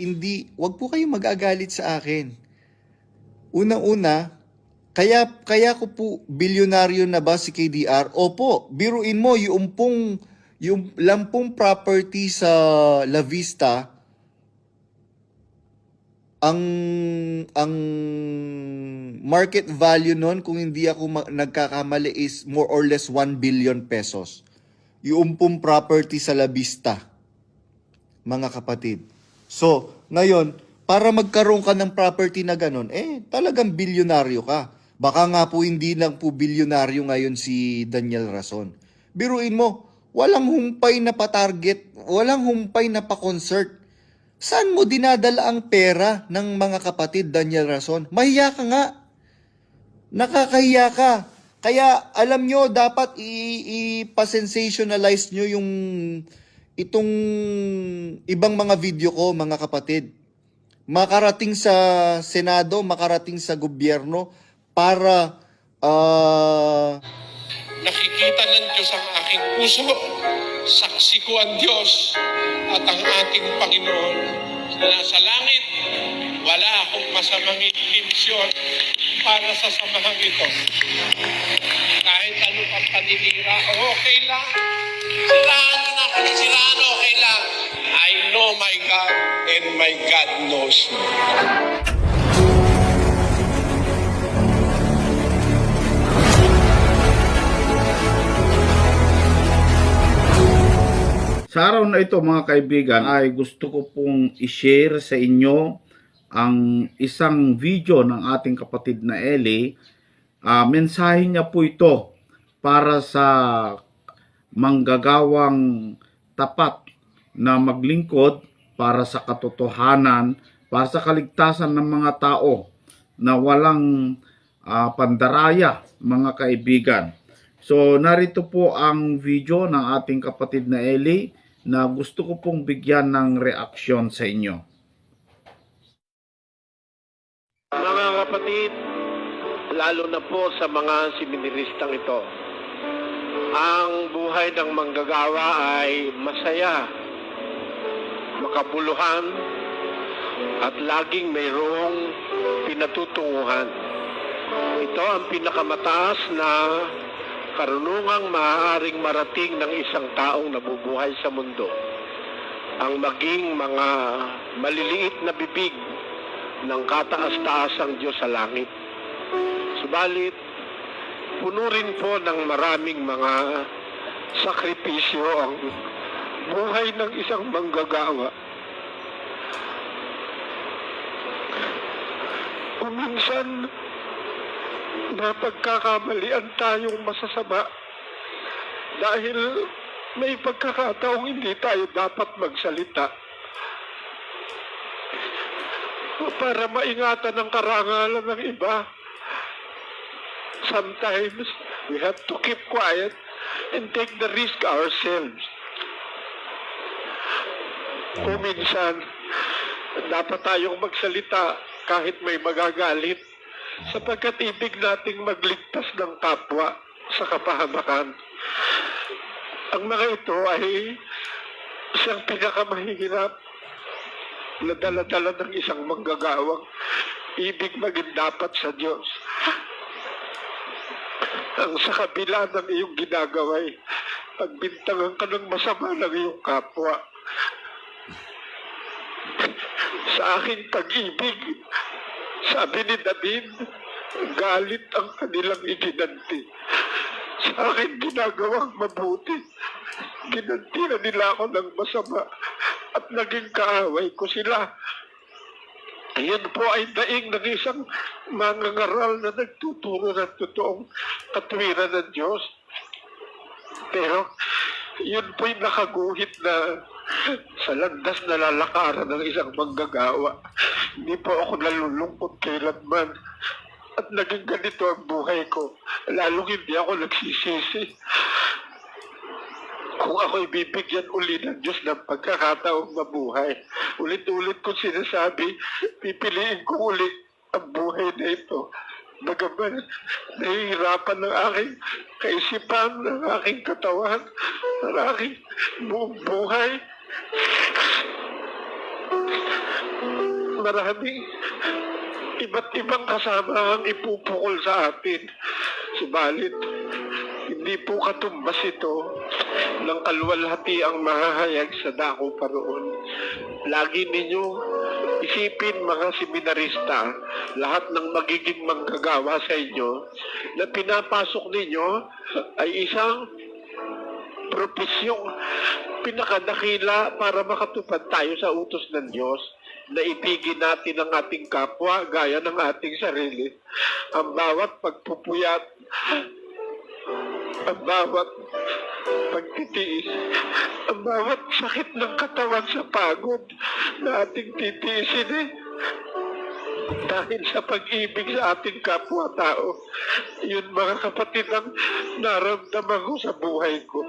hindi, wag po kayong mag-agalit sa akin. Unang-una, kaya, kaya ko po bilyonaryo na ba si KDR? Opo, biruin mo, yung pong, yung lampong property sa La Vista, ang ang market value nun kung hindi ako ma- nagkakamali is more or less 1 billion pesos. Yung pong property sa La Vista, mga kapatid. So, ngayon, para magkaroon ka ng property na ganun, eh, talagang bilyonaryo ka. Baka nga po hindi lang po bilyonaryo ngayon si Daniel Rason. Biruin mo, walang humpay na pa-target, walang humpay na pa-concert. Saan mo dinadala ang pera ng mga kapatid, Daniel Rason? Mahiya ka nga. Nakakahiya ka. Kaya alam nyo, dapat i-sensationalize nyo yung itong ibang mga video ko, mga kapatid. Makarating sa Senado, makarating sa gobyerno para ah, Nakikita ng Diyos ang aking puso. Saksi ko ang Diyos at ang ating Panginoon na nasa langit. Wala akong masamang intensyon para sa samahang ito. Kahit pang paninira, okay lang. Siraan na kung siraan, okay lang. I know my God and my God knows me. Sa araw na ito mga kaibigan ay gusto ko pong i-share sa inyo ang isang video ng ating kapatid na Eli. Ah, mensahe niya po ito para sa manggagawang tapat na maglingkod para sa katotohanan, para sa kaligtasan ng mga tao na walang ah, pandaraya mga kaibigan. So narito po ang video ng ating kapatid na Eli na gusto ko pong bigyan ng reaksyon sa inyo. Mga kapatid, lalo na po sa mga seminaristang ito, ang buhay ng manggagawa ay masaya, makabuluhan, at laging mayroong pinatutunguhan. Ito ang pinakamataas na karunungang maaaring marating ng isang taong nabubuhay sa mundo. Ang maging mga maliliit na bibig ng kataas-taasang Diyos sa langit. Subalit, puno rin po ng maraming mga sakripisyo ang buhay ng isang manggagawa. Kung minsan, napagkakamalian tayong masasama dahil may pagkakataong hindi tayo dapat magsalita para maingatan ang karangalan ng iba. Sometimes we have to keep quiet and take the risk ourselves. Kung minsan, dapat tayong magsalita kahit may magagalit sapagkat ibig nating magligtas ng kapwa sa kapahamakan. Ang mga ito ay siyang pinakamahirap na dala-dala ng isang manggagawang ibig maging dapat sa Diyos. Ang sa kabila ng iyong ginagawa ay pagbintangan ka ng masama ng iyong kapwa. Sa aking pag-ibig, sabi ni David, galit ang kanilang iginanti. Sa akin ginagawang mabuti, ginanti na nila ako ng masama at naging kaaway ko sila. Yan po ay daing ng isang mangangaral na nagtuturo ng totoong katwiran ng Diyos. Pero yun po'y nakaguhit na sa landas na lalakaran ng isang manggagawa. Hindi po ako nalulungkot kailanman. At naging ganito ang buhay ko. Lalong hindi ako nagsisisi. Kung ako'y bibigyan uli ng Diyos ng pagkakataong mabuhay, ulit-ulit ko sinasabi, pipiliin ko uli ang buhay na ito. Bagaman, nahihirapan ng aking kaisipan, ng aking katawan, ng aking buong buhay. Maraming iba't ibang kasama ang ipupukol sa atin. Subalit, hindi po katumbas ito ng kalwalhati ang mahahayag sa dako pa roon. Lagi ninyo isipin mga seminarista, lahat ng magiging manggagawa sa inyo na pinapasok ninyo ay isang propesyong pinakadakila para makatupad tayo sa utos ng Diyos na ibigin natin ang ating kapwa gaya ng ating sarili. Ang bawat pagpupuyat, ang bawat pagtitiis, ang bawat sakit ng katawan sa pagod na ating titiisin eh. Dahil sa pag-ibig sa ating kapwa-tao, yun mga kapatid ang naramdaman ko sa buhay ko.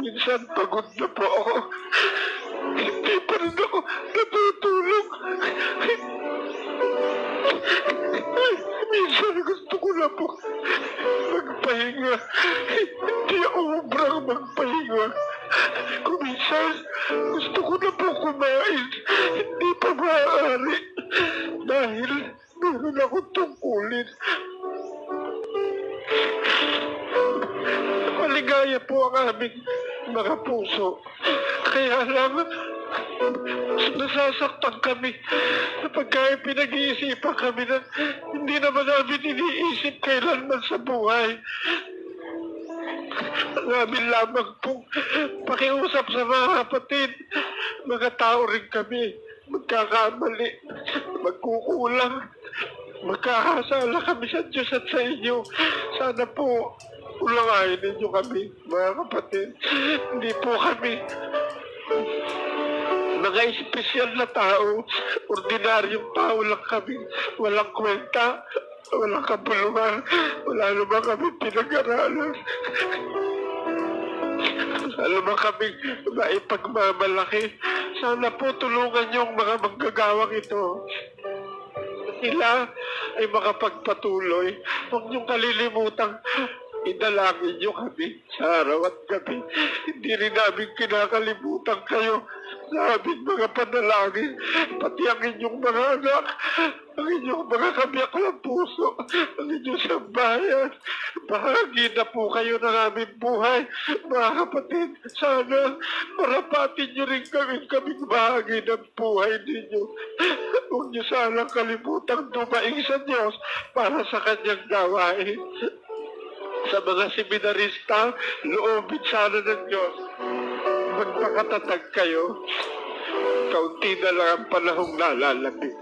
Minsan pagod na po ako. Hindi pa rin ako natutulog. Minsan gusto ko na po magpahinga. Hindi ako ubrang magpahinga. Kung minsan gusto ko na po kumain. Hindi pa maaari. Dahil meron akong tungkulin. Maligaya po ang aming mga puso. Kaya lang, nasasaktan kami kapag kaya pinag-iisipan kami na hindi naman namin iniisip kailanman sa buhay. Ang amin lamang pong pakiusap sa mga kapatid. Mga tao rin kami. Magkakamali. Magkukulang. Magkakasala kami sa Diyos at sa inyo. Sana po ulangayin ninyo kami, mga kapatid. Hindi po kami mga espesyal na tao, ordinaryong tao lang kami, walang kwenta, walang kabuluhan, wala naman kami pinag-aralan. Wala naman kami maipagmamalaki. Sana po tulungan yung mga manggagawang ito. Sila ay makapagpatuloy. Huwag niyong kalilimutan idalangin niyo kami sa araw at gabi. Hindi rin namin kinakalimutan kayo sa aming mga panalangin, pati ang inyong mga anak, ang inyong mga kabiyak ng puso, ang inyong sambayan. Bahagi na po kayo ng aming buhay, mga kapatid. Sana marapatin niyo rin kami kaming bahagi ng buhay ninyo. Huwag niyo sanang kalimutang dumaing sa Diyos para sa kanyang gawain sa mga seminarista, loobin sana ng Diyos. Magpakatatag kayo. Kaunti na lang ang panahong nalalapit.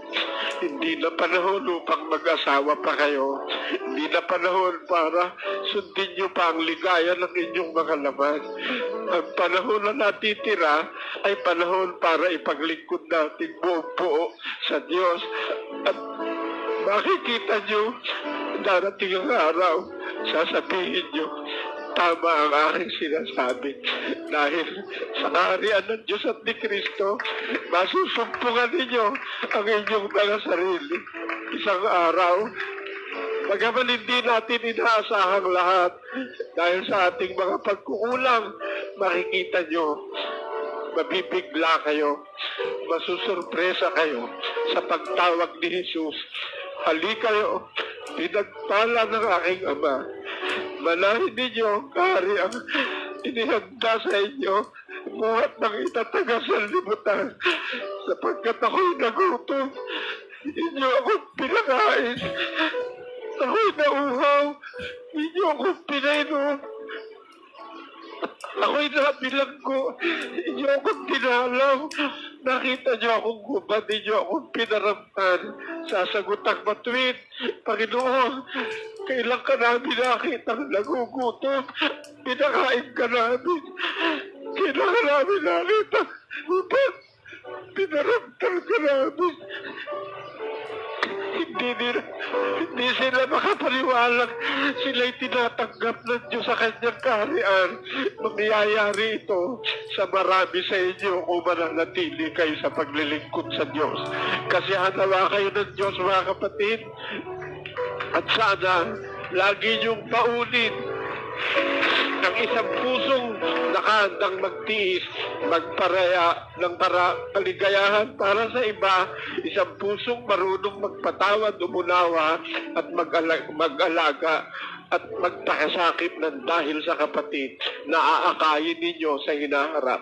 Hindi na panahon upang mag-asawa pa kayo. Hindi na panahon para sundin niyo pa ang ligaya ng inyong mga laman. Ang panahon na natitira ay panahon para ipaglingkod natin buong buo sa Diyos. At makikita niyo darating ang araw, sasabihin niyo, tama ang aking sinasabi. Dahil sa kaharian ng Diyos at ni Kristo, masusumpungan ninyo ang inyong mga sarili. Isang araw, Bagaman hindi natin inaasahang lahat dahil sa ating mga pagkukulang, makikita nyo, mabibigla kayo, masusurpresa kayo sa pagtawag ni Jesus. Hali kayo, pinagpala ng aking Ama. Manahin ninyo ang kahariang inihanda sa inyo buhat ng itataga sa sapagkat ako'y nagutom. Inyo akong pinakain. Ako'y nauhaw. Inyo akong pinainom. Ako'y nabilanggo. Inyo akong dinalaw. Nakita niyo akong gubad. Inyo akong pinaramtan. Sasagot ang matuwid. Panginoon, kailan ka namin nakita nagugutom? Pinakain ka namin. Kailan ka namin nakita? Gubad. Pinaramtan ka namin. Hindi nila, hindi sila makapaniwalang sila'y tinatanggap ng Diyos sa kanyang kaharian. Mangyayari ito sa marami sa inyo kung mananatili kayo sa paglilingkod sa Diyos. Kasi hanawa kayo ng Diyos mga kapatid. At sana, lagi niyong paunin ng isang pusong nakahandang magtiis, magparaya ng para kaligayahan para sa iba, isang pusong marunong magpatawad, umunawa at mag-ala- mag-alaga at magpakasakit ng dahil sa kapatid na aakayin ninyo sa hinaharap.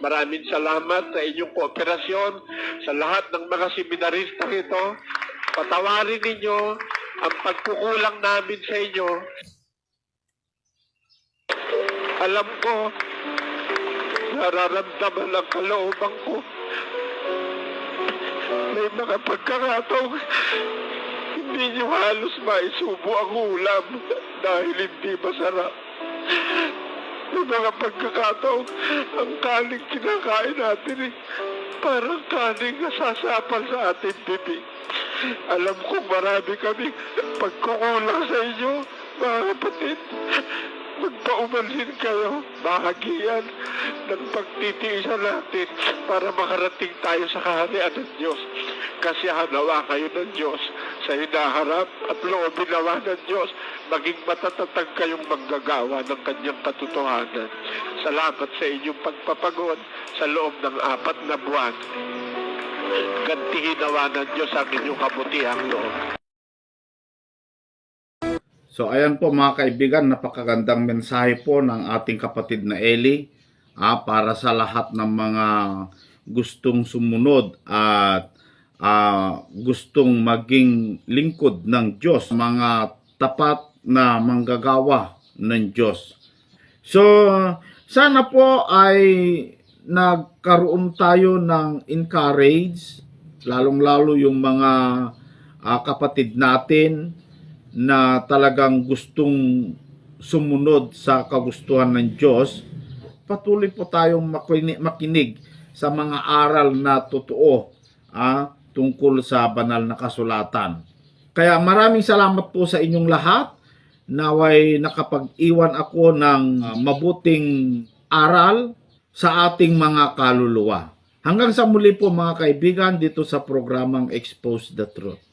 Maraming salamat sa inyong kooperasyon sa lahat ng mga seminarista ito. Patawarin ninyo ang pagkukulang namin sa inyo. Alam ko, nararamdaman ang kalooban ko. May mga pagkakataong hindi nyo halos maisubo ang ulam dahil hindi masarap. May mga pagkakataong ang kaning kinakain natin eh, parang kaning nasasapal sa ating bibig. Alam kong marami kami pagkukulang sa inyo, mga kapatid. Magpaumansin kayo, bahagian ng pagtitiisan natin para makarating tayo sa kaharian ng Diyos. Kasi hanawa kayo ng Diyos sa hinaharap at loobin nawa ng Diyos maging matatatag kayong manggagawa ng kanyang katotohanan. Salamat sa inyong pagpapagod sa loob ng apat na buwan. Gantihin nawa ng Diyos ang inyong kabutihang loob. So ayan po mga kaibigan, napakagandang mensahe po ng ating kapatid na Eli ah, para sa lahat ng mga gustong sumunod at ah, gustong maging lingkod ng Diyos, mga tapat na manggagawa ng Diyos. So sana po ay nagkaroon tayo ng encourage, lalong-lalo yung mga ah, kapatid natin na talagang gustong sumunod sa kagustuhan ng Diyos, patuloy po tayong makinig, sa mga aral na totoo ah, tungkol sa banal na kasulatan. Kaya maraming salamat po sa inyong lahat. Naway nakapag-iwan ako ng mabuting aral sa ating mga kaluluwa. Hanggang sa muli po mga kaibigan dito sa programang Expose the Truth.